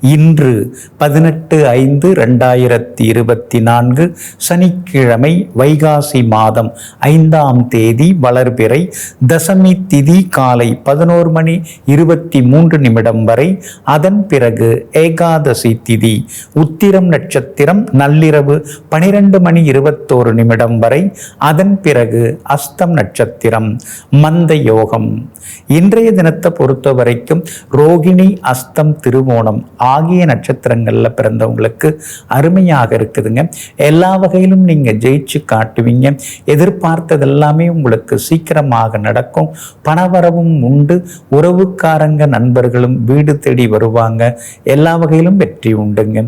இன்று பதினெட்டு ஐந்து ரெண்டாயிரத்தி இருபத்தி நான்கு சனிக்கிழமை வைகாசி மாதம் ஐந்தாம் தேதி வளர்பிறை தசமி திதி காலை பதினோரு மணி இருபத்தி மூன்று நிமிடம் வரை. அதன் பிறகு ஏகாதசி திதி உத்திரம் நட்சத்திரம் நள்ளிரவு பனிரெண்டு மணி இருபத்தோரு நிமிடம் வரை. அதன் பிறகு அஸ்தம் நட்சத்திரம் மந்த யோகம். இன்றைய தினத்தை பொறுத்த வரைக்கும் ரோகிணி அஸ்தம் திருவோணம் ஆகிய நட்சத்திரங்களில் பிறந்தவங்களுக்கு அருமையாக இருக்குதுங்க. எல்லா வகையிலும் நீங்கள் ஜெயிச்சு காட்டுவீங்க. எதிர்பார்த்தது எல்லாமே உங்களுக்கு சீக்கிரமாக நடக்கும். பணவரவும் உண்டு. உறவுக்காரங்க நண்பர்களும் வீடு தேடி வருவாங்க. எல்லா வகையிலும் வெற்றி உண்டுங்க.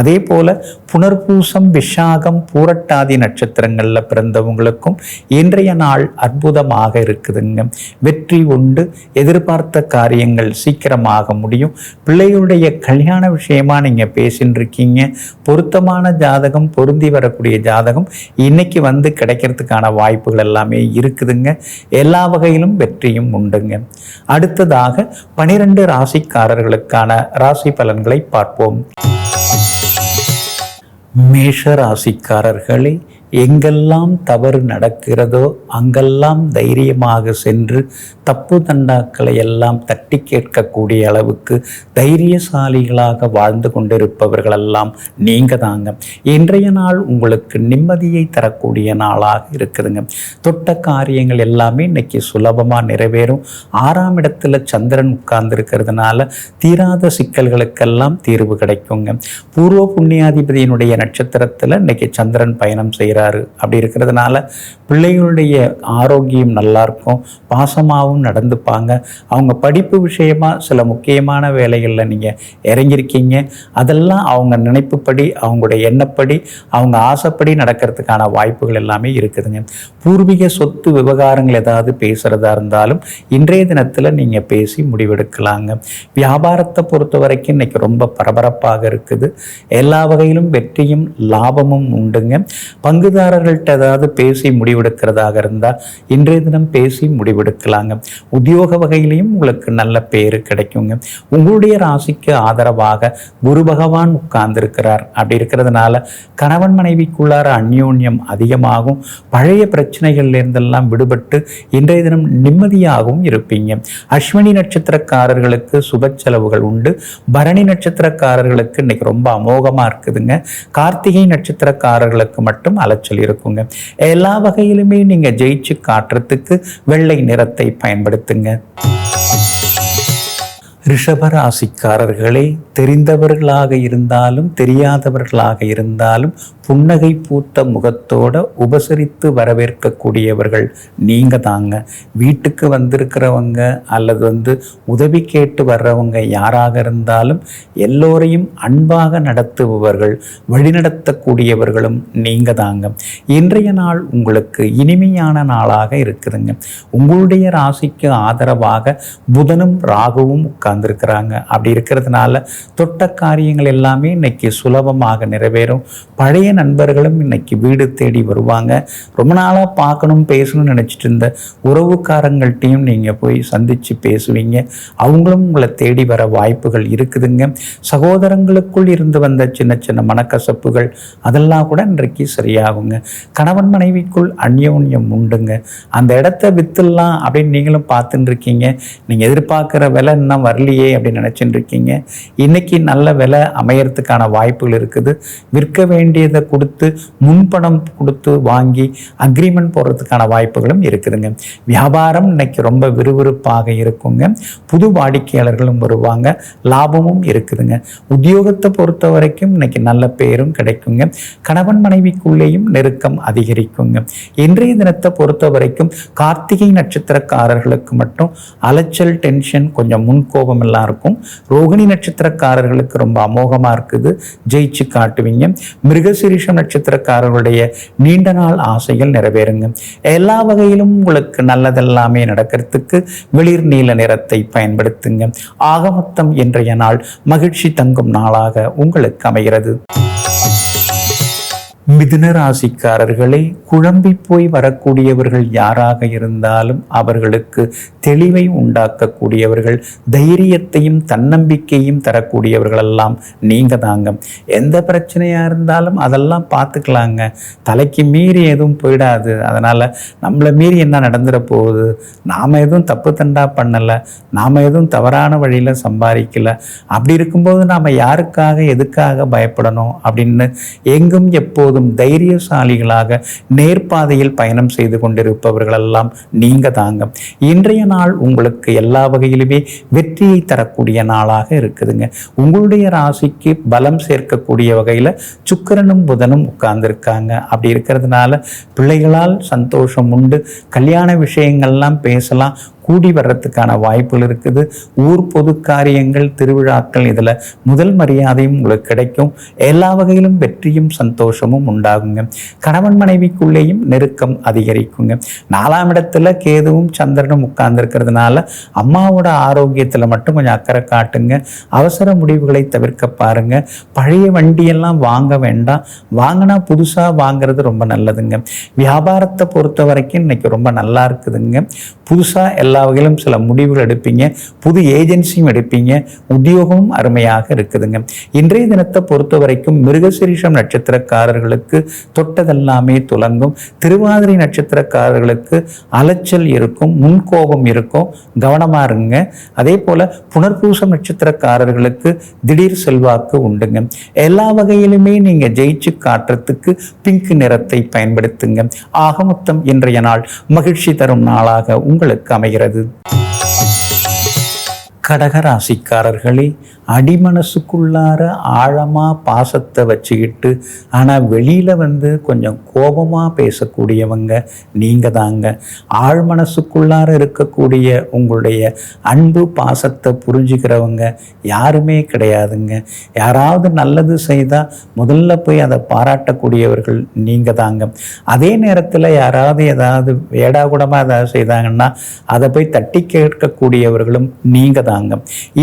அதே போல புனர்பூசம் விஷாகம் பூரட்டாதி நட்சத்திரங்களில் பிறந்தவங்களுக்கும் இன்றைய நாள் அற்புதமாக இருக்குதுங்க. வெற்றி உண்டு. எதிர்பார்த்த காரியங்கள் சீக்கிரமாக முடியும். பிள்ளைகளுடைய சரியான விஷயமா நீங்கள் பேசின்னு இருக்கீங்க பொருத்தமான ஜாதகம் பொருந்தி வரக்கூடிய ஜாதகம் இன்னைக்கு வந்து கிடைக்கிறதுக்கான வாய்ப்புகள் எல்லாமே இருக்குதுங்க. எல்லா வகையிலும் வெற்றியும் உண்டுங்க. அடுத்ததாக பனிரெண்டு ராசிக்காரர்களுக்கான ராசி பலன்களை பார்ப்போம். மேஷ ராசிக்காரர்களே எங்கெல்லாம் தவறு நடக்கிறதோ அங்கெல்லாம் தைரியமாக சென்று தப்பு தண்டாக்களை எல்லாம் தட்டி கேட்கக்கூடிய அளவுக்கு தைரியசாலிகளாக வாழ்ந்து கொண்டிருப்பவர்களெல்லாம் நீங்கள் தாங்க இன்றைய நாள் உங்களுக்கு நிம்மதியை தரக்கூடிய நாளாக இருக்குதுங்க. தொட்ட காரியங்கள் எல்லாமே இன்னைக்கு சுலபமாக நிறைவேறும். ஆறாம் இடத்துல சந்திரன் உட்கார்ந்துருக்கிறதுனால தீராத சிக்கல்களுக்கெல்லாம் தீர்வு கிடைக்குங்க. பூர்வ புண்ணியாதிபதியினுடைய நட்சத்திரத்தில் இன்னைக்கு சந்திரன் பயணம் செய்கிற செய்கிறாரு. அப்படி இருக்கிறதுனால பிள்ளைகளுடைய ஆரோக்கியம் நல்லாயிருக்கும் பாசமாகவும் நடந்துப்பாங்க. அவங்க படிப்பு விஷயமாக சில முக்கியமான வேலைகளில் நீங்கள் இறங்கியிருக்கீங்க. அதெல்லாம் அவங்க நினைப்புப்படி அவங்களுடைய எண்ணப்படி அவங்க ஆசைப்படி நடக்கிறதுக்கான வாய்ப்புகள் எல்லாமே இருக்குதுங்க. பூர்வீக சொத்து விவகாரங்கள் ஏதாவது பேசுகிறதா இருந்தாலும் இன்றைய தினத்தில் நீங்கள் பேசி முடிவெடுக்கலாங்க. வியாபாரத்தை பொறுத்த வரைக்கும் இன்றைக்கி ரொம்ப பரபரப்பாக இருக்குது. எல்லா வகையிலும் வெற்றியும் லாபமும் உண்டுங்க. பங்கு பங்குதாரர்கள்ட்ட ஏதாவது பேசி முடிவெடுக்கிறதாக இருந்தால் இன்றைய தினம் பேசி முடிவெடுக்கலாங்க. உத்தியோக வகையிலையும் உங்களுக்கு நல்ல பேர் கிடைக்குங்க. உங்களுடைய ராசிக்கு ஆதரவாக குரு பகவான் உட்கார்ந்திருக்கிறார். அப்படி இருக்கிறதுனால கணவன் மனைவிக்குள்ளார அந்யோன்யம் அதிகமாகும். பழைய பிரச்சனைகள்ல இருந்தெல்லாம் விடுபட்டு இன்றைய தினம் நிம்மதியாகவும் இருப்பீங்க. அஸ்வினி நட்சத்திரக்காரர்களுக்கு சுப செலவுகள் உண்டு. பரணி நட்சத்திரக்காரர்களுக்கு இன்னைக்கு ரொம்ப அமோகமா இருக்குதுங்க. கார்த்திகை நட்சத்திரக்காரர்களுக்கு மட்டும் சொல்லி இருக்குங்க எல்லா வகையிலுமே நீங்க ஜெயிச்சு காட்டுறதுக்கு வெள்ளை நிறத்தை பயன்படுத்துங்க. ரிஷபராசிக்காரர்களே தெரிந்தவர்களாக இருந்தாலும் தெரியாதவர்களாக இருந்தாலும் புன்னகை பூத்த முகத்தோட உபசரித்து வரவேற்கக்கூடியவர்கள் நீங்கள் தாங்க. வீட்டுக்கு வந்திருக்கிறவங்க அல்லது வந்து உதவி கேட்டு வர்றவங்க யாராக இருந்தாலும் எல்லோரையும் அன்பாக நடத்துபவர்கள் வழிநடத்தக்கூடியவர்களும் நீங்கள் தாங்க. இன்றைய நாள் உங்களுக்கு இனிமையான நாளாக இருக்குதுங்க. உங்களுடைய ராசிக்கு ஆதரவாக புதனும் ராகுவும் உட்கார்ந்துருக்கிறாங்க அப்படி இருக்கிறதுனால தொட்ட காரியங்கள் எல்லாமே இன்னைக்கு சுலபமாக நிறைவேறும். பழைய நண்பர்களும் இன்னைக்கு வீடு தேடி வருவாங்க. ரொம்ப நாளாக பார்க்கணும் பேசணும்னு நினச்சிட்டு இருந்த உறவுக்காரங்கள்ட்டையும் நீங்கள் போய் சந்தித்து பேசுவீங்க. அவங்களும் உங்களை தேடி வர வாய்ப்புகள் இருக்குதுங்க. சகோதரங்களுக்குள் இருந்து வந்த சின்ன சின்ன மனக்கசப்புகள் அதெல்லாம் கூட இன்றைக்கு சரியாகுங்க. கணவன் மனைவிக்குள் அந்யோன்யம் உண்டுங்க. அந்த இடத்த வித்துடலாம் அப்படின்னு நீங்களும் பார்த்துட்டு இருக்கீங்க. நீங்கள் எதிர்பார்க்குற விலை இன்னும் வரல. வரலையே அப்படின்னு நினச்சிட்டு இருக்கீங்க இன்னைக்கு நல்ல விலை அமையறதுக்கான வாய்ப்புகள் இருக்குது. விற்க வேண்டியதை கொடுத்து முன்பணம் கொடுத்து வாங்கி அக்ரிமெண்ட் போடுறதுக்கான வாய்ப்புகளும் இருக்குதுங்க. வியாபாரம் இன்னைக்கு ரொம்ப விறுவிறுப்பாக இருக்குங்க. புது வாடிக்கையாளர்களும் வருவாங்க. லாபமும் இருக்குதுங்க. உத்தியோகத்தை பொறுத்த வரைக்கும் இன்னைக்கு நல்ல பேரும் கிடைக்குங்க. கணவன் மனைவிக்குள்ளேயும் நெருக்கம் அதிகரிக்குங்க. இன்றைய தினத்தை பொறுத்த வரைக்கும் கார்த்திகை நட்சத்திரக்காரர்களுக்கு மட்டும் அலைச்சல் டென்ஷன் கொஞ்சம் முன்கோபம் எல்லாம் இருக்கும். ரோகிணி நட்சத்திரக்காரர்களுக்கு ரொம்ப அமோகமாக இருக்குது. ஜெயிச்சு காட்டுவீங்க. மிருகசிரீஷம் நட்சத்திரக்காரர்களுடைய நீண்ட நாள் ஆசைகள் நிறைவேறுங்க. எல்லா வகையிலும் உங்களுக்கு நல்லதெல்லாமே நடக்கிறதுக்கு வெளிர் நீல நிறத்தை பயன்படுத்துங்க. ஆகமத்தம் இன்றைய நாள் மகிழ்ச்சி தங்கும் நாளாக உங்களுக்கு அமைகிறது. மிதுன ராசிக்காரர்களே குழம்பி போய் வரக்கூடியவர்கள் யாராக இருந்தாலும் அவர்களுக்கு தெளிவை உண்டாக்கக்கூடியவர்கள் தைரியத்தையும் தன்னம்பிக்கையும் தரக்கூடியவர்களெல்லாம் நீங்கள் தாங்க. எந்த பிரச்சனையாக இருந்தாலும் அதெல்லாம் பார்த்துக்கலாங்க. தலைக்கு மீறி எதுவும் போயிடாது. அதனால் நம்மளை மீறி என்ன நடந்துட போகுது? நாம எதுவும் தப்பு தண்டா பண்ணலை. நாம் எதுவும் தவறான வழியில் சம்பாதிக்கலை. அப்படி இருக்கும்போது நாம் யாருக்காக எதுக்காக பயப்படணும் அப்படின்னு எங்கும் எப்போதும் தைரியசாலிகளாக நேர்பாதையில் பயணம் செய்து கொண்டிருப்பவர்களெல்லாம் நீங்க தாங்க. இன்றைய நாள் உங்களுக்கு எல்லா வகையிலுமே வெற்றியை தரக்கூடிய நாளாக இருக்குதுங்க. உங்களுடைய ராசிக்கு பலம் சேர்க்கக்கூடிய வகையில் சுக்கிரனும் புதனும் உட்கார்ந்துருக்காங்க. அப்படி இருக்கிறதுனால பிள்ளைகளால் சந்தோஷம் உண்டு. கல்யாண விஷயங்கள்லாம் பேசலாம். கூடி வர்றதுக்கான வாய்ப்புகள் இருக்குது. ஊர் பொது காரியங்கள் திருவிழாக்கள் இதில் முதல் மரியாதையும் உங்களுக்கு கிடைக்கும். எல்லா வகையிலும் வெற்றியும் சந்தோஷமும் உண்டாகுங்க. கணவன் மனைவிக்குள்ளேயும் நெருக்கம் அதிகரிக்குங்க. நாலாம் இடத்துல கேதுவும் சந்திரனும் உட்கார்ந்துருக்கிறதுனால அம்மாவோட ஆரோக்கியத்தில் மட்டும் கொஞ்சம் அக்கறை காட்டுங்க. அவசர முடிவுகளை தவிர்க்க பாருங்க. பழைய வண்டியெல்லாம் வாங்க வேண்டாம். வாங்கினா புதுசாக வாங்குறது ரொம்ப நல்லதுங்க. வியாபாரத்தை பொறுத்த வரைக்கும் இன்னைக்கு ரொம்ப நல்லா இருக்குதுங்க. புதுசாக எல்லா வகையிலும் சில முடிவுகள் எடுப்பீங்க. புது ஏஜென்சியும் எடுப்பீங்க. உத்தியோகமும் அருமையாக இருக்குதுங்க. இன்றைய தினத்தை பொறுத்த வரைக்கும் மிருகசிரீஷம் நட்சத்திரக்காரர்களுக்கு தொட்டதெல்லாமே துலங்கும். திருவாதிரை நட்சத்திரக்காரர்களுக்கு அலைச்சல் இருக்கும் முன்கோபம் இருக்கும். கவனமா இருங்க. அதே போல புனர்பூசம் நட்சத்திரக்காரர்களுக்கு திடீர் செல்வாக்கு உண்டுங்க. எல்லா வகையிலுமே நீங்க ஜெயிச்சு காட்டுறதுக்கு பிங்க் நிறத்தை பயன்படுத்துங்க. ஆக மொத்தம் இன்றைய நாள் மகிழ்ச்சி தரும் நாளாக உங்களுக்கு அமைகிறது. கடகராசிக்காரர்களே அடிமனசுக்குள்ளார ஆழமாக பாசத்தை வச்சுக்கிட்டு ஆனால் வெளியில் வந்து கொஞ்சம் கோபமாக பேசக்கூடியவங்க நீங்கள் தாங்க. ஆழ் மனசுக்குள்ளார இருக்கக்கூடிய உங்களுடைய அன்பு பாசத்தை புரிஞ்சுக்கிறவங்க யாருமே கிடையாதுங்க. யாராவது நல்லது செய்தால் முதல்ல போய் அதை பாராட்டக்கூடியவர்கள் நீங்கள் தாங்க. அதே நேரத்தில் யாராவது ஏதாவது வேடாகுடமாக ஏதாவது செய்தாங்கன்னா அதை போய் தட்டி கேட்கக்கூடியவர்களும் நீங்கள் தாங்க.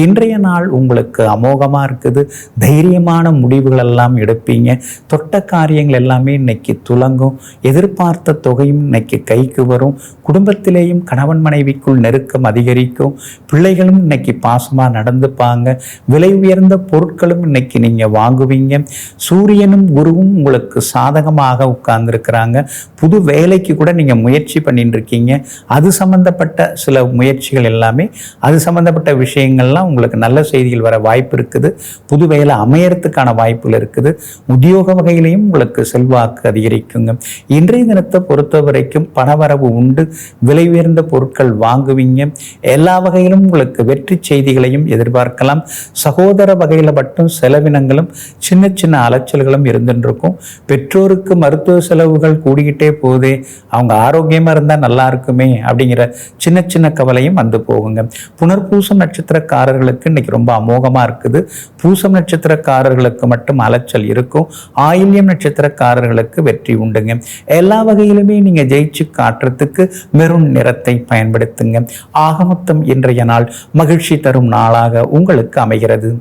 இன்றைய நாள் உங்களுக்கு அமோகமாக இருக்குது தைரியமான முடிவுகள் எல்லாம் எடுப்பீங்க. தொட்ட காரியங்கள் எல்லாமே இன்னைக்கு துலங்கும் எதிர்பார்த்த தொகையும் இன்னைக்கு கைக்கு வரும். குடும்பத்திலேயும் கணவன் மனைவிக்குள் நெருக்கம் அதிகரிக்கும். பிள்ளைகளும் இன்னைக்கு பாசமாக நடந்துப்பாங்க. விலை உயர்ந்த பொருட்களும் இன்னைக்கு நீங்கள் வாங்குவீங்க. சூரியனும் குருவும் உங்களுக்கு சாதகமாக உட்கார்ந்துருக்கிறாங்க. புது வேலைக்கு கூட நீங்கள் முயற்சி பண்ணிட்டு இருக்கீங்க அது சம்மந்தப்பட்ட சில முயற்சிகள் எல்லாமே அது சம்மந்தப்பட்ட விஷயங்கள்லாம் உங்களுக்கு நல்ல செய்திகள் வர வாய்ப்பு இருக்குது. புது வேலை அமையறதுக்கான வாய்ப்புகள் இருக்குது. உத்தியோக வகையிலையும் உங்களுக்கு செல்வாக்கு அதிகரிக்குங்க. இன்றைய தினத்தை பொறுத்த வரைக்கும் பணவரவு உண்டு. விலை உயர்ந்த பொருட்கள் வாங்குவீங்க. எல்லா வகையிலும் உங்களுக்கு வெற்றி செய்திகளையும் எதிர்பார்க்கலாம். சகோதர வகையில் மட்டும் செலவினங்களும் சின்ன சின்ன அலைச்சல்களும் இருந்துட்டு இருக்கும் பெற்றோருக்கு மருத்துவ செலவுகள் கூடிக்கிட்டே போதே அவங்க ஆரோக்கியமா இருந்தால் நல்லா இருக்குமே அப்படிங்கிற சின்ன சின்ன கவலையும் வந்து போகுங்க. புனர்பூசம் நட்சத்திரக்காரர்களுக்கு இன்னைக்கு ரொம்ப அமோகம் இருக்குது. பூசம் நட்சத்திரக்காரர்களுக்கு மட்டும் அலைச்சல் இருக்கும். ஆயில்யம் நட்சத்திரக்காரர்களுக்கு வெற்றி உண்டுங்க. எல்லா வகையிலுமே நீங்க ஜெயிச்சு காட்டுறதுக்கு மெருண் நிறத்தை பயன்படுத்துங்க. ஆக மொத்தம் இன்றைய நாள் மகிழ்ச்சி தரும் நாளாக உங்களுக்கு அமைகிறது.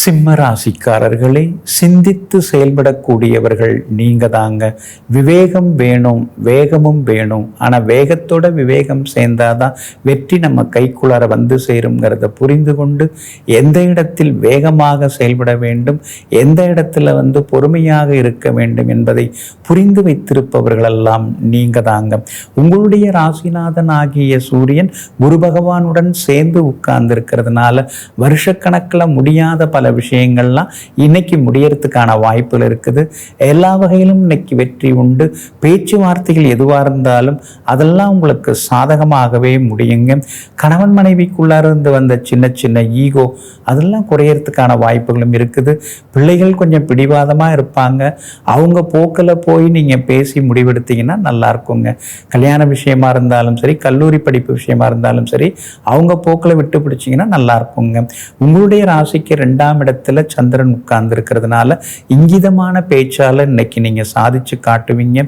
சிம்ம ராசிக்காரர்களே சிந்தித்து செயல்படக்கூடியவர்கள் நீங்கள் தாங்க விவேகம் வேணும் வேகமும் வேணும். ஆனால் வேகத்தோட விவேகம் சேர்ந்தாதான் வெற்றி நம்ம கைக்குள்ளார வந்து சேருங்கிறத புரிந்து கொண்டு எந்த இடத்தில் வேகமாக செயல்பட வேண்டும் எந்த இடத்துல வந்து பொறுமையாக இருக்க வேண்டும் என்பதை புரிந்து வைத்திருப்பவர்களெல்லாம் நீங்கள் தாங்க உங்களுடைய ராசிநாதன் ஆகிய சூரியன் குரு பகவானுடன் சேர்ந்து உட்கார்ந்து இருக்கிறதுனால வருஷக்கணக்கில் முடியாத பல விஷயங்கள்லாம் இன்னைக்கு முடியறதுக்கான வாய்ப்புகள் இருக்குது. எல்லா வகையிலும் இன்னைக்கு வெற்றி உண்டு. பேச்சுவார்த்தைகள் எதுவாக இருந்தாலும் அதெல்லாம் உங்களுக்கு சாதகமாகவே முடியுங்க. கணவன் மனைவிக்குள்ளார இருந்து வந்த சின்ன சின்ன ஈகோ அதெல்லாம் குறையறதுக்கான வாய்ப்புகளும் இருக்குது. பிள்ளைகள் கொஞ்சம் பிடிவாதமாக இருப்பாங்க. அவங்க போக்கில் போய் நீங்கள் பேசி முடிவெடுத்தீங்கன்னா நல்லா இருக்குங்க. கல்யாண விஷயமா இருந்தாலும் சரி கல்லூரி படிப்பு விஷயமா இருந்தாலும் சரி அவங்க போக்கில் விட்டு பிடிச்சிங்கன்னா நல்லா இருக்குங்க. உங்களுடைய ராசிக்கு ரெண்டாம் இடத்துல சந்திரன் உட்கார்ந்து இருக்கிறதுனால இங்கிதமான பேச்சால இன்னைக்கு நீங்கள் சாதிச்சு காட்டுவீங்க.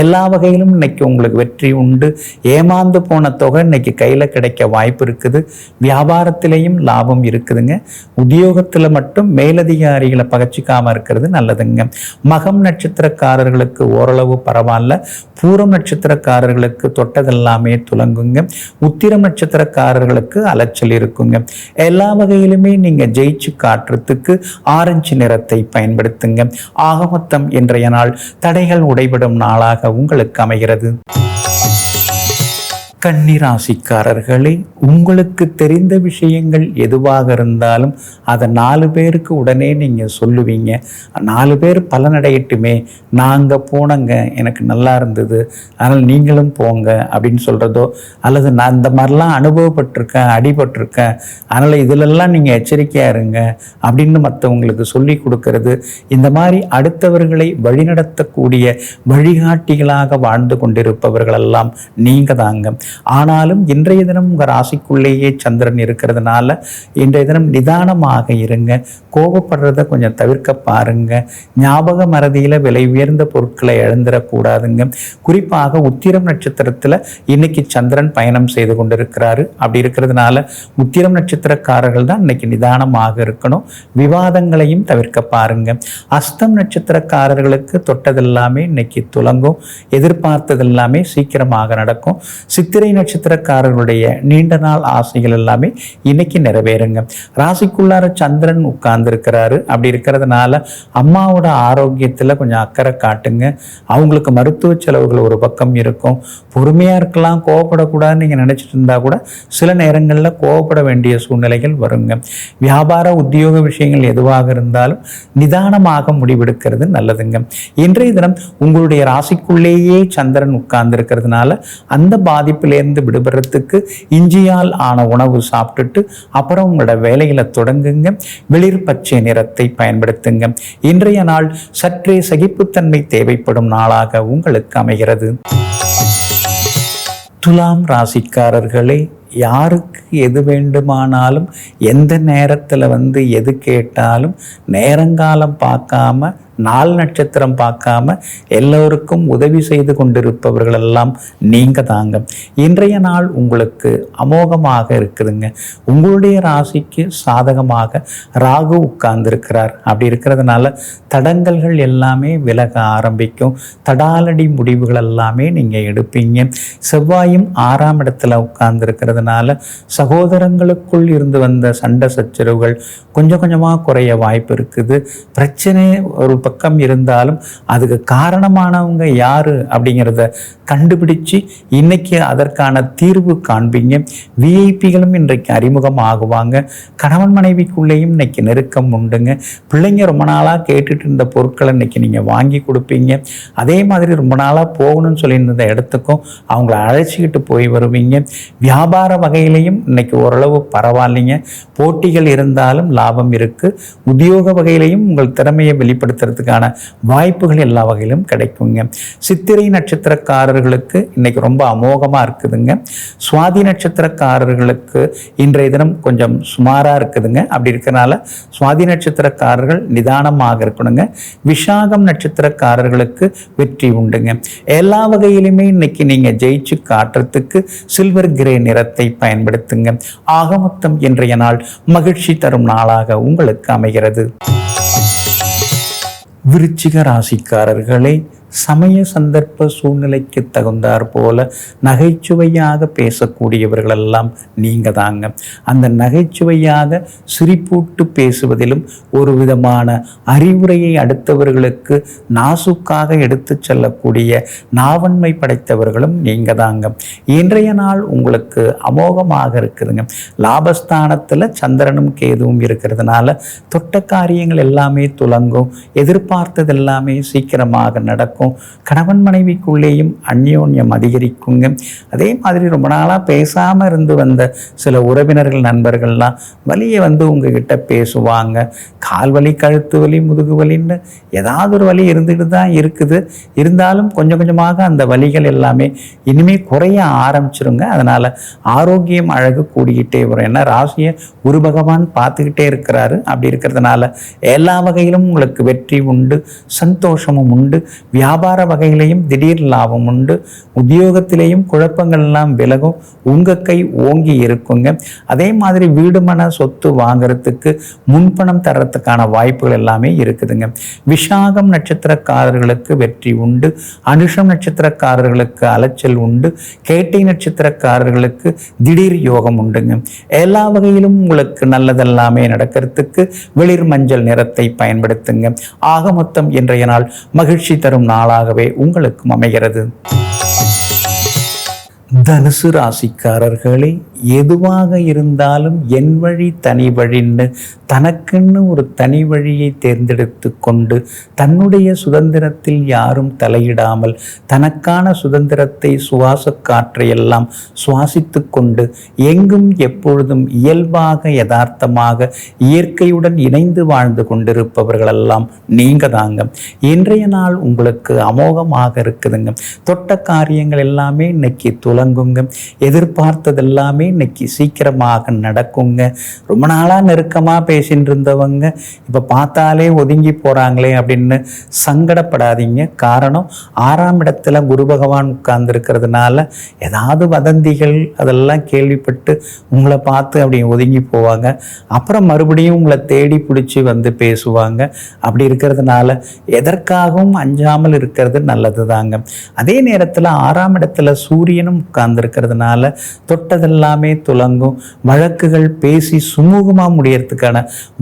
எல்லா வகையிலும் இன்னைக்கு உங்களுக்கு வெற்றி உண்டு. ஏமாந்து போன தொகை இன்னைக்கு கையில் கிடைக்க வாய்ப்பு இருக்குது. வியாபாரத்திலையும் லாபம் இருக்குதுங்க. உத்தியோகத்தில் மட்டும் மேலதிகாரிகளை பகச்சிக்காமல் இருக்கிறது நல்லதுங்க. மகம் நட்சத்திரக்காரர்களுக்கு ஓரளவு பரவாயில்ல. பூரம் நட்சத்திரக்காரர்களுக்கு தொட்டதெல்லாமே துலங்குங்க. உத்திரம் நட்சத்திரக்காரர்களுக்கு அலைச்சல் இருக்குங்க. எல்லா வகையிலுமே நீங்கள் ஜெயிச்சு காட்டுறதுக்கு ஆரஞ்சு நிறத்தை பயன்படுத்துங்க. ஆக மொத்தம் இன்றைய நாள் தடைகள் உடைபடும் நாளாக உங்களுக்கு அமைகிறது. கன்னிராசிக்காரர்களே உங்களுக்கு தெரிந்த விஷயங்கள் எதுவாக இருந்தாலும் அதை நாலு பேருக்கு உடனே நீங்கள் சொல்லுவீங்க. நாலு பேர் பலனடையட்டுமே நாங்கள் போனங்க எனக்கு நல்லா இருந்தது அதனால் நீங்களும் போங்க அப்படின்னு சொல்கிறதோ அல்லது நான் இந்த மாதிரிலாம் அனுபவப்பட்டிருக்கேன் அடிபட்டிருக்கேன் அதனால் இதிலெல்லாம் நீங்கள் எச்சரிக்கையாக இருங்க அப்படின்னு மற்றவங்களுக்கு சொல்லி கொடுக்கறது. இந்த மாதிரி அடுத்தவர்களை வழிநடத்தக்கூடிய வழிகாட்டிகளாக வாழ்ந்து கொண்டிருப்பவர்களெல்லாம் நீங்கள் தாங்க. ஆனாலும் இன்றைய தினம் உங்கள் ராசிக்குள்ளேயே சந்திரன் இருக்கிறதுனால இன்றைய தினம் நிதானமாக இருங்க. கோபப்படுறத கொஞ்சம் தவிர்க்க பாருங்க. ஞாபக மறதியில் விலை உயர்ந்த பொருட்களை இழந்துடக்கூடாதுங்க குறிப்பாக உத்திரம் நட்சத்திரத்தில் இன்னைக்கு சந்திரன் பயணம் செய்து கொண்டிருக்கிறாரு. அப்படி இருக்கிறதுனால உத்திரம் நட்சத்திரக்காரர்கள் தான் இன்னைக்கு நிதானமாக இருக்கணும். விவாதங்களையும் தவிர்க்க பாருங்க. அஸ்தம் நட்சத்திரக்காரர்களுக்கு தொட்டதெல்லாமே இன்னைக்கு துலங்கும். எதிர்பார்த்ததெல்லாமே சீக்கிரமாக நடக்கும். சித்திர நட்சத்திரக்காரர்களுடைய நீண்ட நாள் ஆசைகள் எல்லாமே இன்னைக்கு நிறைவேறுங்க. ராசிக்குள்ளார சந்திரன் உட்கார்ந்துருக்கிறாரு. அப்படி இருக்கிறதுனால அம்மாவோட ஆரோக்கியத்தில் கொஞ்சம் அக்கறை காட்டுங்க. அவங்களுக்கு மருத்துவ செலவுகள் ஒரு பக்கம் இருக்கும். பொறுமையாக இருக்கலாம் கோவப்படக்கூடாதுன்னு நீங்கள் நினச்சிட்டு இருந்தால் கூட சில நேரங்களில் கோவப்பட வேண்டிய சூழ்நிலைகள் வருங்க. வியாபார உத்தியோக விஷயங்கள் எதுவாக இருந்தாலும் நிதானமாக முடிவெடுக்கிறது நல்லதுங்க. இன்றைய தினம் உங்களுடைய ராசிக்குள்ளேயே சந்திரன் உட்கார்ந்து இருக்கிறதுனால அந்த உழைப்பிலேருந்து விடுபடுறதுக்கு இஞ்சியால் ஆன உணவு சாப்பிட்டுட்டு அப்புறம் உங்களோட வேலையில தொடங்குங்க. வெளிர் பச்சை நிறத்தை பயன்படுத்துங்க. இன்றைய நாள் சற்றே சகிப்புத்தன்மை தேவைப்படும் நாளாக உங்களுக்கு அமைகிறது. துலாம் ராசிக்காரர்களே யாருக்கு எது வேண்டுமானாலும் எந்த நேரத்தில் வந்து எது கேட்டாலும் நேரங்காலம் பார்க்காம நாள் நட்சத்திரம் பார்க்காம எல்லோருக்கும் உதவி செய்து கொண்டிருப்பவர்கள் எல்லாம் தாங்க. இன்றைய நாள் உங்களுக்கு அமோகமாக இருக்குதுங்க. உங்களுடைய ராசிக்கு சாதகமாக ராகு உட்கார்ந்திருக்கிறார். அப்படி இருக்கிறதுனால தடங்கல்கள் எல்லாமே விலக ஆரம்பிக்கும். தடாலடி முடிவுகள் எல்லாமே நீங்கள் எடுப்பீங்க. செவ்வாயும் ஆறாம் இடத்துல உட்கார்ந்துருக்கிறதுனால சகோதரங்களுக்குள் இருந்து வந்த சண்டை சச்சரவுகள் கொஞ்சம் கொஞ்சமாக குறைய வாய்ப்பு இருக்குது. பிரச்சனை ஒரு பக்கம் இருந்தாலும் அதுக்கு காரணமானவங்க யாரு அப்படிங்கிறத கண்டுபிடிச்சு இன்னைக்கு அதற்கான தீர்வு காண்பீங்க. விஐபிகளும் இன்றைக்கு அறிமுகம் ஆகுவாங்க கணவன் மனைவிக்குள்ளேயும் இன்னைக்கு நெருக்கம் உண்டுங்க. பிள்ளைங்க ரொம்ப நாளாக கேட்டுட்டு இருந்த பொருட்களை இன்னைக்கு நீங்கள் வாங்கி கொடுப்பீங்க. அதே மாதிரி ரொம்ப நாளாக போகணும்னு சொல்லியிருந்த இடத்துக்கும் அவங்கள அழைச்சிக்கிட்டு போய் வருவீங்க. வியாபார வகையிலையும் இன்னைக்கு ஓரளவு பரவாயில்லைங்க. போட்டிகள் இருந்தாலும் லாபம் இருக்குது உத்தியோக வகையிலையும் உங்கள் திறமையை வெளிப்படுத்துறது வெளிப்படுத்துறதுக்கான வாய்ப்புகள் எல்லா வகையிலும் கிடைக்குங்க. சித்திரை நட்சத்திரக்காரர்களுக்கு இன்னைக்கு ரொம்ப அமோகமாக இருக்குதுங்க. சுவாதி நட்சத்திரக்காரர்களுக்கு இன்றைய தினம் கொஞ்சம் சுமாராக இருக்குதுங்க. அப்படி இருக்கிறனால சுவாதி நட்சத்திரக்காரர்கள் நிதானமாக இருக்கணுங்க. விஷாகம் நட்சத்திரக்காரர்களுக்கு வெற்றி உண்டுங்க. எல்லா வகையிலுமே இன்னைக்கு நீங்கள் ஜெயிச்சு காட்டுறதுக்கு சில்வர் கிரே நிறத்தை பயன்படுத்துங்க. ஆக மொத்தம் இன்றைய நாள் மகிழ்ச்சி தரும் நாளாக உங்களுக்கு அமைகிறது. விருச்சிக ராசிக்காரர்களே சமய சந்தர்ப்ப சூழ்நிலைக்கு தகுந்தாற் போல நகைச்சுவையாக பேசக்கூடியவர்களெல்லாம் நீங்க தாங்க அந்த நகைச்சுவையாக சிரிப்பூட்டு பேசுவதிலும் ஒரு விதமான அறிவுரையை அடுத்தவர்களுக்கு நாசுக்காக எடுத்து செல்லக்கூடிய நாவன்மை படைத்தவர்களும் நீங்க தாங்க இன்றைய நாள் உங்களுக்கு அமோகமாக இருக்குதுங்க. லாபஸ்தானத்தில் சந்திரனும் கேதுவும் இருக்கிறதுனால தொட்ட காரியங்கள் எல்லாமே துலங்கும். எதிர்பார்த்தது எல்லாமே சீக்கிரமாக நடக்கும். இருக்கும். கணவன் மனைவிக்குள்ளேயும் அந்யோன்யம் அதிகரிக்குங்க. அதே மாதிரி ரொம்ப நாளாக பேசாமல் இருந்து வந்த சில உறவினர்கள் நண்பர்கள்லாம் வலியை வந்து உங்ககிட்ட பேசுவாங்க. கால் வலி கழுத்து வலி முதுகு வலின்னு ஏதாவது ஒரு வலி இருந்துட்டு தான் இருக்குது. இருந்தாலும் கொஞ்சம் கொஞ்சமாக அந்த வலிகள் எல்லாமே இனிமேல் குறைய ஆரம்பிச்சிருங்க. அதனால் ஆரோக்கியம் அழகு கூடிக்கிட்டே வரும். ஏன்னா ராசியை குரு பகவான் பார்த்துக்கிட்டே இருக்கிறாரு. அப்படி இருக்கிறதுனால எல்லா வகையிலும் உங்களுக்கு வெற்றி உண்டு சந்தோஷமும் உண்டு. வியாபார வகையிலையும் திடீர் லாபம் உண்டு. உத்தியோகத்திலேயும் குழப்பங்கள் எல்லாம் விலகும். உங்க கை ஓங்கி இருக்குங்க. அதே மாதிரி வீடு மன சொத்து வாங்குறதுக்கு முன்பணம் தர்றதுக்கான வாய்ப்புகள் எல்லாமே இருக்குதுங்க. விஷாகம் நட்சத்திரக்காரர்களுக்கு வெற்றி உண்டு. அனுஷம் நட்சத்திரக்காரர்களுக்கு அலைச்சல் உண்டு. கேட்டை நட்சத்திரக்காரர்களுக்கு திடீர் யோகம் உண்டுங்க. எல்லா வகையிலும் உங்களுக்கு நல்லதெல்லாமே நடக்கிறதுக்கு வெளிர் மஞ்சள் நிறத்தை பயன்படுத்துங்க. ஆக மொத்தம் இன்றைய நாள் மகிழ்ச்சி தரும் நாளாகவே உங்களுக்கும் அமைகிறது. தனுசு ராசிக்காரர்களே எதுவாக இருந்தாலும் என் வழி தனி வழின்னு தனக்குன்னு ஒரு தனி வழியை தேர்ந்தெடுத்து கொண்டு தன்னுடைய சுதந்திரத்தில் யாரும் தலையிடாமல் தனக்கான சுதந்திரத்தை சுவாச காற்றையெல்லாம் சுவாசித்து கொண்டு எங்கும் எப்பொழுதும் இயல்பாக யதார்த்தமாக இயற்கையுடன் இணைந்து வாழ்ந்து கொண்டிருப்பவர்களெல்லாம் நீங்க தாங்க இன்றைய நாள் உங்களுக்கு அமோகமாக இருக்குதுங்க. தொட்ட காரியங்கள் எல்லாமே இன்னைக்கு துலங்குங்க. எதிர்பார்த்ததெல்லாமே எல்லாமே இன்னைக்கு சீக்கிரமாக நடக்குங்க. ரொம்ப நாளாக நெருக்கமாக பேசிட்டு இருந்தவங்க இப்போ பார்த்தாலே ஒதுங்கி போகிறாங்களே அப்படின்னு சங்கடப்படாதீங்க. காரணம் ஆறாம் இடத்துல குரு பகவான் உட்கார்ந்துருக்கிறதுனால ஏதாவது வதந்திகள் அதெல்லாம் கேள்விப்பட்டு உங்களை பார்த்து அப்படி ஒதுங்கி போவாங்க. அப்புறம் மறுபடியும் உங்களை தேடி பிடிச்சி வந்து பேசுவாங்க. அப்படி இருக்கிறதுனால எதற்காகவும் அஞ்சாமல் இருக்கிறது நல்லது தாங்க அதே நேரத்தில் ஆறாம் இடத்துல சூரியனும் உட்கார்ந்துருக்கிறதுனால தொட்டதெல்லாம் எல்லாமே துலங்கும். வழக்குகள் பேசி சுமூகமாக முடியறதுக்கான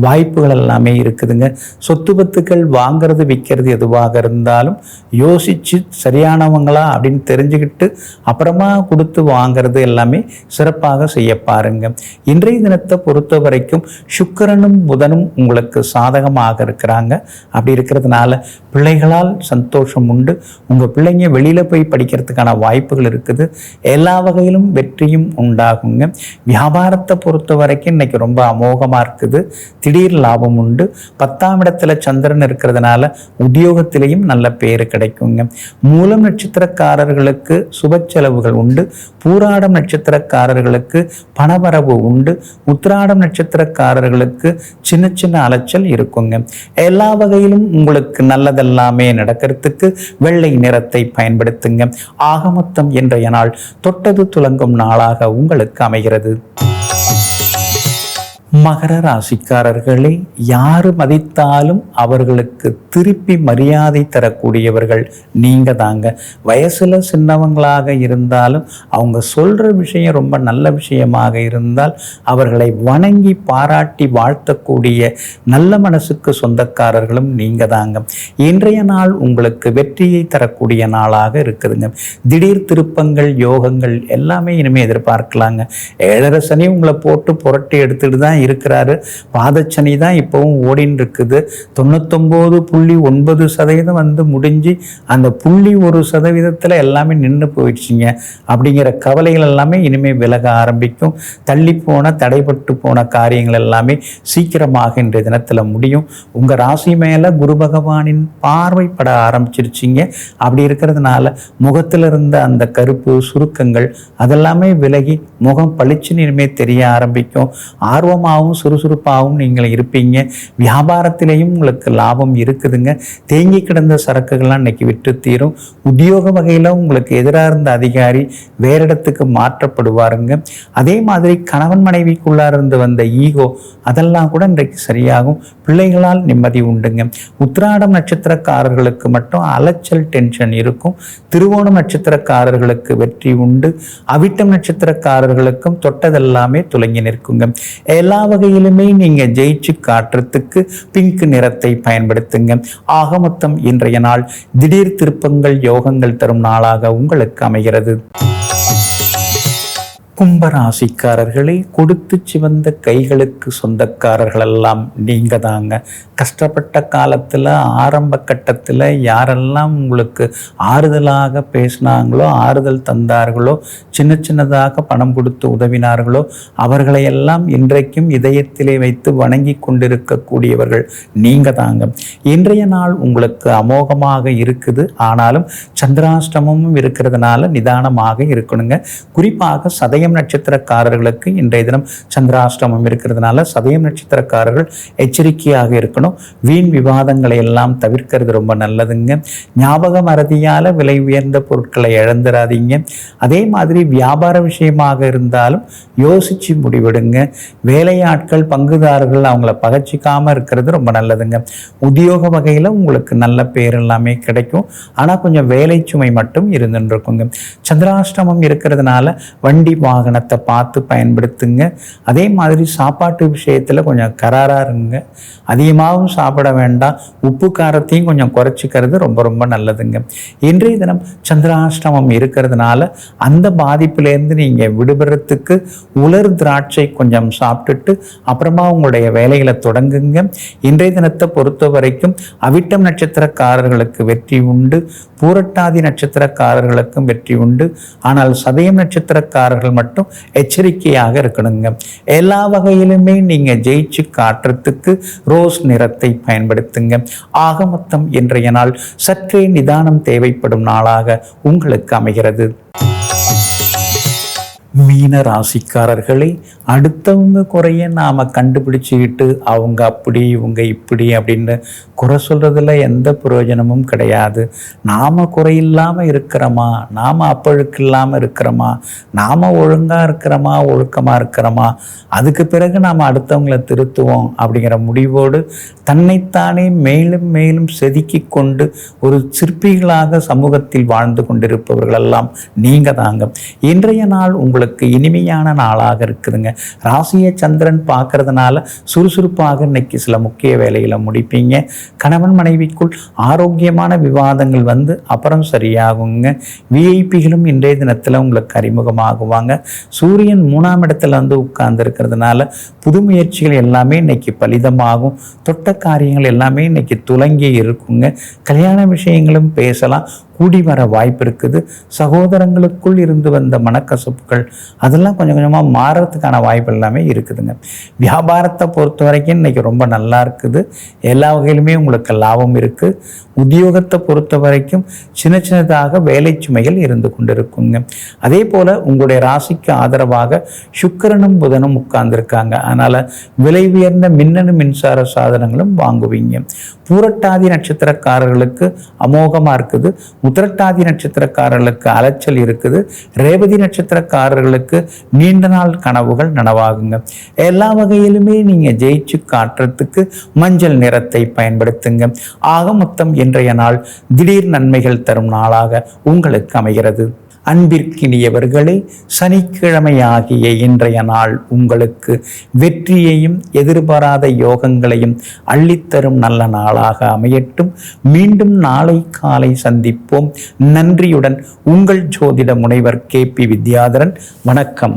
வாய்ப்புகள் எல்லாமே இருக்குதுங்க. சொத்து பத்துக்கள் வாங்கிறது விற்கிறது எதுவாக இருந்தாலும் யோசித்து சரியானவங்களா அப்படின்னு தெரிஞ்சுக்கிட்டு அப்புறமா கொடுத்து வாங்கிறது எல்லாமே சிறப்பாக செய்ய பாருங்க. இன்றைய தினத்தை பொறுத்த வரைக்கும் சுக்கரனும் புதனும் உங்களுக்கு சாதகமாக இருக்கிறாங்க. அப்படி இருக்கிறதுனால பிள்ளைகளால் சந்தோஷம் உண்டு. உங்கள் பிள்ளைங்க வெளியில் போய் படிக்கிறதுக்கான வாய்ப்புகள் இருக்குது. எல்லா வகையிலும் வெற்றியும் உண்டாகும். உண்டாகுங்க. வியாபாரத்தை பொறுத்த வரைக்கும் இன்னைக்கு ரொம்ப அமோகமாக இருக்குது. திடீர் லாபம் உண்டு. பத்தாம் இடத்துல சந்திரன் இருக்கிறதுனால உத்தியோகத்திலையும் நல்ல பேர் கிடைக்குங்க. மூலம் நட்சத்திரக்காரர்களுக்கு சுப செலவுகள் உண்டு. பூராடம் நட்சத்திரக்காரர்களுக்கு பணவரவு உண்டு. உத்திராடம் நட்சத்திரக்காரர்களுக்கு சின்ன சின்ன அலைச்சல் இருக்குங்க. எல்லா வகையிலும் உங்களுக்கு நல்லதெல்லாமே நடக்கிறதுக்கு வெள்ளை நிறத்தை பயன்படுத்துங்க. ஆகமொத்தம் இன்றைய நாள் தொட்டது துலங்கும் நாளாக உங்களுக்கு அமைகிறது. மகர ராசிக்காரர்களே யார் மதித்தாலும் அவர்களுக்கு திருப்பி மரியாதை தரக்கூடியவர்கள் நீங்க தாங்க. வயசுல சின்னவங்களாக இருந்தாலும் அவங்க சொல்ற விஷயம் ரொம்ப நல்ல விஷயமாக இருந்தால் அவர்களை வணங்கி பாராட்டி வாழ்த்தக்கூடிய நல்ல மனசுக்கு சொந்தக்காரர்களும் நீங்க தாங்க. இன்றைய நாள் உங்களுக்கு வெற்றியை தரக்கூடிய நாளாக இருக்குதுங்க. திடீர் திருப்பங்கள் யோகங்கள் எல்லாமே இனிமே எதிர்பார்க்கலாங்க. ஏழரை சனி உங்களை போட்டு புரட்டி எடுத்துட்டு தான் இருக்கிறாரு. பாதச்சனி தான் இப்போவும் ஓடின்னு இருக்குது தொண்ணூத்தொம்போது புள்ளி ஒன்பது சதவீதம் வந்து முடிஞ்சு அந்த புள்ளி ஒரு சதவீதத்தில் எல்லாமே நின்று போயிடுச்சுங்க. அப்படிங்கிற கவலைகள் எல்லாமே இனிமேல் விலக ஆரம்பிக்கும். தள்ளி போன தடைப்பட்டு போன காரியங்கள் எல்லாமே சீக்கிரமாக இன்றைய தினத்தில் முடியும். உங்கள் ராசி மேலே குரு பகவானின் பார்வைப்பட ஆரம்பிச்சிருச்சிங்க. அப்படி இருக்கிறதுனால முகத்தில் இருந்த அந்த கருப்பு சுருக்கங்கள் அதெல்லாமே விலகி முகம் பளிச்சுன்னு இனிமேல் தெரிய ஆரம்பிக்கும். ஆர்வமாக சுறுசுறுப்பாகவும் நீங்கள் இருப்பீங்க. வியாபாரத்திலையும் உங்களுக்கு லாபம் இருக்குதுங்க. தேங்கி கிடந்த சரக்குகள்லாம் இன்னைக்கு விற்று தீரும். உத்தியோக வகையில் உங்களுக்கு எதிராக இருந்த அதிகாரி வேற இடத்துக்கு மாற்றப்படுவாருங்க. அதே மாதிரி கணவன் மனைவிக்குள்ளார இருந்து வந்த ஈகோ அதெல்லாம் கூட இன்றைக்கு சரியாகும். பிள்ளைகளால் நிம்மதி உண்டுங்க. உத்திராடம் நட்சத்திரக்காரர்களுக்கு மட்டும் அலைச்சல் டென்ஷன் இருக்கும். திருவோணம் நட்சத்திரக்காரர்களுக்கு வெற்றி உண்டு. அவிட்டம் நட்சத்திரக்காரர்களுக்கும் தொட்டதெல்லாமே துலங்கி நிற்குங்க. எல்லா எல்லா வகையிலுமே நீங்க ஜெயிச்சு காட்டுறதுக்கு பிங்க் நிறத்தை பயன்படுத்துங்க. ஆக மொத்தம் இன்றைய நாள் திடீர் திருப்பங்கள் யோகங்கள் தரும் நாளாக உங்களுக்கு அமைகிறது. கும்பராசிக்காரர்களே கொடுத்து சிவந்த கைகளுக்கு சொந்தக்காரர்களெல்லாம் நீங்க தாங்க. கஷ்டப்பட்ட காலத்தில் ஆரம்ப கட்டத்தில் யாரெல்லாம் உங்களுக்கு ஆறுதலாக பேசினாங்களோ ஆறுதல் தந்தார்களோ சின்ன சின்னதாக பணம் கொடுத்து உதவினார்களோ அவர்களையெல்லாம் இன்றைக்கும் இதயத்திலே வைத்து வணங்கி கொண்டிருக்கக்கூடியவர்கள் நீங்கள் தாங்க. இன்றைய நாள் உங்களுக்கு அமோகமாக இருக்குது. ஆனாலும் சந்திராஷ்டமமும் இருக்கிறதுனால நிதானமாக இருக்கணுங்க. குறிப்பாக சதயம் நட்சத்திரக்காரர்களுக்கு இன்றைய தினம் சந்திராஷ்டமம் இருக்கிறதுனால சதயம் நட்சத்திரக்காரர்கள் எச்சரிக்கையாக இருக்கணும். வீண் விவாதங்களை எல்லாம் தவிர்க்கிறது ரொம்ப நல்லதுங்க. ஞாபக மறதியால் விலை உயர்ந்த பொருட்களை இழந்துடாதீங்க அதே மாதிரி வியாபார விஷயமாக இருந்தாலும் யோசிச்சு முடிவெடுங்க. வேலையாட்கள் பங்குதாரர்கள் அவங்கள பகச்சிக்காம இருக்கிறது ரொம்ப நல்லதுங்க. உத்தியோக வகையில் உங்களுக்கு நல்ல பேர் எல்லாமே கிடைக்கும். ஆனால் கொஞ்சம் வேலை சுமை மட்டும் இருந்துருக்குங்க சந்திராஷ்டமம் இருக்கிறதுனால வண்டி வாகனத்தை பார்த்து பயன்படுத்துங்க. அதே மாதிரி சாப்பாட்டு விஷயத்தில் கொஞ்சம் கராராக இருங்க. அதிகமாகவும் சாப்பிட வேண்டாம். உப்பு காரத்தையும் கொஞ்சம் குறைச்சிக்கிறது ரொம்ப ரொம்ப நல்லதுங்க. இன்றைய தினம் சந்திராஷ்டமம் இருக்கிறதுனால அந்த பாதிப்பிலேருந்து நீங்கள் விடுபடுறதுக்கு உலர் திராட்சை கொஞ்சம் சாப்பிட்டுட்டு அப்புறமா உங்களுடைய வேலைகளை தொடங்குங்க. இன்றைய தினத்தை பொறுத்த வரைக்கும் அவிட்டம் நட்சத்திரக்காரர்களுக்கு வெற்றி உண்டு. பூரட்டாதி நட்சத்திரக்காரர்களுக்கும் வெற்றி உண்டு. ஆனால் சதயம் நட்சத்திரக்காரர்கள் மட்டும் எச்சரிக்கையாக இருக்கணுங்க. எல்லா வகையிலுமே நீங்கள் ஜெயிச்சு காட்டுறதுக்கு ரோஸ் நிறத்தை பயன்படுத்துங்க. ஆக மொத்தம் இன்றைய நாள் சற்றே நிதானம் தேவைப்படும் நாளாக உங்களுக்கு அமைகிறது. மீன ராசிக்காரர்களை அடுத்தவங்க குறைய நாம் கண்டுபிடிச்சிக்கிட்டு அவங்க அப்படி இவங்க இப்படி அப்படின்னு குறை சொல்கிறதுல எந்த பிரயோஜனமும் கிடையாது. நாம் குறையில்லாமல் இருக்கிறோமா? நாம் அப்பழுக்கு இல்லாமல் இருக்கிறோமா? நாம் ஒழுங்காக இருக்கிறோமா? ஒழுக்கமாக இருக்கிறோமா? அதுக்கு பிறகு நாம் அடுத்தவங்களை திருத்துவோம் அப்படிங்கிற முடிவோடு தன்னைத்தானே மேலும் மேலும் செதுக்கி கொண்டு ஒரு சிற்பிகளாக சமூகத்தில் வாழ்ந்து கொண்டிருப்பவர்களெல்லாம் நீங்கள் தாங்க இன்றைய நாள் உங்களுக்கு இனிமையான நாளாக இருக்குதுங்க. ராசிய சந்திரன் பார்க்கறதுனால சுறுசுறுப்பாக இன்னைக்கு சில முக்கிய வேலைகளை முடிப்பீங்க. கணவன் மனைவிக்குள் ஆரோக்கியமான விவாதங்கள் வந்து அப்புறம் சரியாகுங்க. விஐபிகளும் இன்றைய தினத்தில் உங்களுக்கு அறிமுகமாகுவாங்க. சூரியன் மூணாம் இடத்துல வந்து உட்கார்ந்து இருக்கிறதுனால புது முயற்சிகள் எல்லாமே இன்னைக்கு பலிதமாகும். தொட்ட காரியங்கள் எல்லாமே இன்னைக்கு துலங்கி இருக்குங்க. கல்யாண விஷயங்களும் பேசலாம். கூடி வர வாய்ப்பு இருக்குது. சகோதரங்களுக்குள் இருந்து வந்த மனக்கசப்புகள் அதெல்லாம் கொஞ்சம் கொஞ்சமாக மாறுறதுக்கான வாய்ப்பு எல்லாமே இருக்குதுங்க. வியாபாரத்தை பொறுத்த வரைக்கும் இன்றைக்கி ரொம்ப நல்லா இருக்குது. எல்லா வகையிலுமே உங்களுக்கு லாபம் இருக்குது உத்தியோகத்தை பொறுத்த வரைக்கும் சின்ன சின்னதாக வேலை சுமைகள் இருந்து கொண்டிருக்குங்க. அதே போல் உங்களுடைய ராசிக்கு ஆதரவாக சுக்கிரனும் புதனும் உட்கார்ந்துருக்காங்க. அதனால் விலை உயர்ந்த மின்னணு மின்சார சாதனங்களும் வாங்குவீங்க. பூரட்டாதி நட்சத்திரக்காரர்களுக்கு அமோகமாக இருக்குது. உத்திரட்டாதி நட்சத்திரக்காரர்களுக்கு அலைச்சல் இருக்குது. ரேவதி நட்சத்திரக்காரர்களுக்கு நீண்ட நாள் கனவுகள் நனவாகுங்க. எல்லா வகையிலுமே நீங்கள் ஜெயிச்சு காட்டுறதுக்கு மஞ்சள் நிறத்தை பயன்படுத்துங்க. ஆக மொத்தம் இன்றைய நாள் திடீர் நன்மைகள் தரும் நாளாக உங்களுக்கு அமைகிறது. அன்பிற்கினியவர்களே சனிக்கிழமையாகிய இன்றைய நாள் உங்களுக்கு வெற்றியையும் எதிர்பாராத யோகங்களையும் அள்ளித்தரும் நல்ல நாளாக அமையட்டும். மீண்டும் நாளை காலை சந்திப்போம். நன்றியுடன் உங்கள் ஜோதிட முனைவர் கே பி வித்யாதரன். வணக்கம்.